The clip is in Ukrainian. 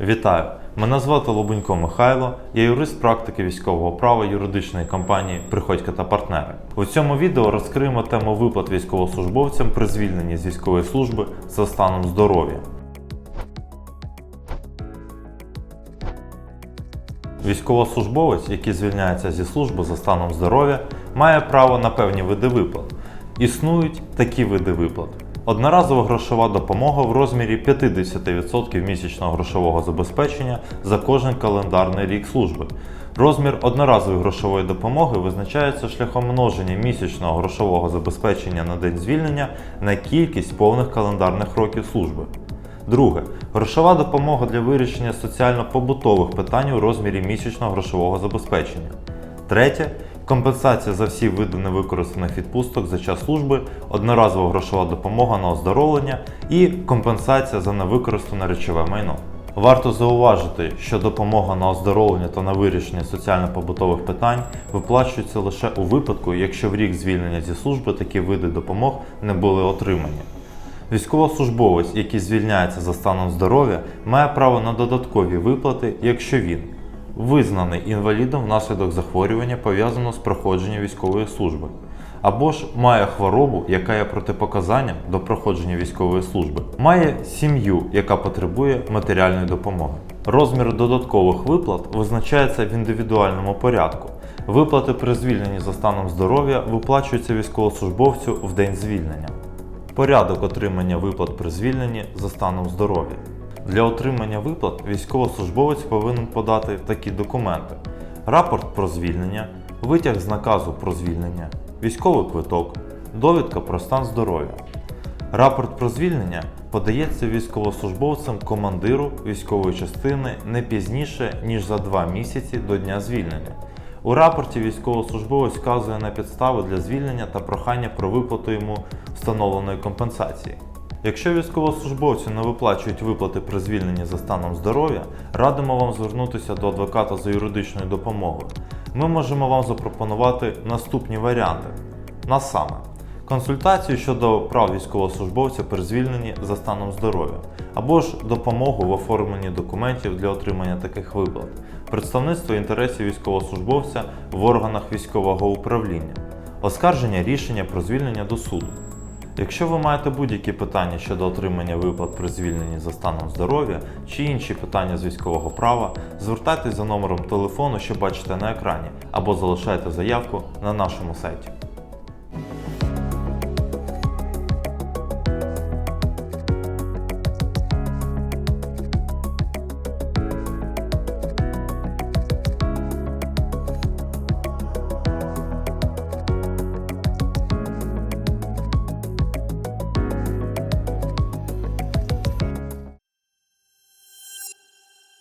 Вітаю! Мене звати Лобунько Михайло, я юрист практики військового права юридичної компанії Приходько та партнери. У цьому відео розкриємо тему виплат військовослужбовцям при звільненні з військової служби за станом здоров'я. Військовослужбовець, який звільняється зі служби за станом здоров'я, має право на певні види виплат. Існують такі види виплат. Одноразова грошова допомога в розмірі 50% місячного грошового забезпечення за кожен календарний рік служби. Розмір одноразової грошової допомоги визначається шляхом множення місячного грошового забезпечення на день звільнення на кількість повних календарних років служби. Друге. Грошова допомога для вирішення соціально-побутових питань у розмірі місячного грошового забезпечення. Третє. Компенсація за всі види невикористаних відпусток за час служби, одноразова грошова допомога на оздоровлення і компенсація за невикористане речове майно. Варто зауважити, що допомога на оздоровлення та на вирішення соціально-побутових питань виплачується лише у випадку, якщо в рік звільнення зі служби такі види допомог не були отримані. Військовослужбовець, який звільняється за станом здоров'я, має право на додаткові виплати, якщо він визнаний інвалідом внаслідок захворювання, пов'язаного з проходженням військової служби, або ж має хворобу, яка є протипоказанням до проходження військової служби, має сім'ю, яка потребує матеріальної допомоги. Розмір додаткових виплат визначається в індивідуальному порядку. Виплати при звільненні за станом здоров'я виплачуються військовослужбовцю в день звільнення. Порядок отримання виплат при звільненні за станом здоров'я. Для отримання виплат військовослужбовець повинен подати такі документи: рапорт про звільнення, витяг з наказу про звільнення, військовий квиток, довідка про стан здоров'я. Рапорт про звільнення подається військовослужбовцем командиру військової частини не пізніше, ніж за два місяці до дня звільнення. У рапорті військовослужбовець вказує на підстави для звільнення та прохання про виплату йому встановленої компенсації. Якщо військовослужбовцю не виплачують виплати при звільненні за станом здоров'я, радимо вам звернутися до адвоката за юридичною допомогою. Ми можемо вам запропонувати наступні варіанти. На саме консультацію щодо прав військовослужбовця при звільненні за станом здоров'я, або ж допомогу в оформленні документів для отримання таких виплат, представництво інтересів військовослужбовця в органах військового управління, оскарження рішення про звільнення до суду. Якщо ви маєте будь-які питання щодо отримання виплат при звільненні за станом здоров'я чи інші питання з військового права, звертайтесь за номером телефону, що бачите на екрані, або залишайте заявку на нашому сайті.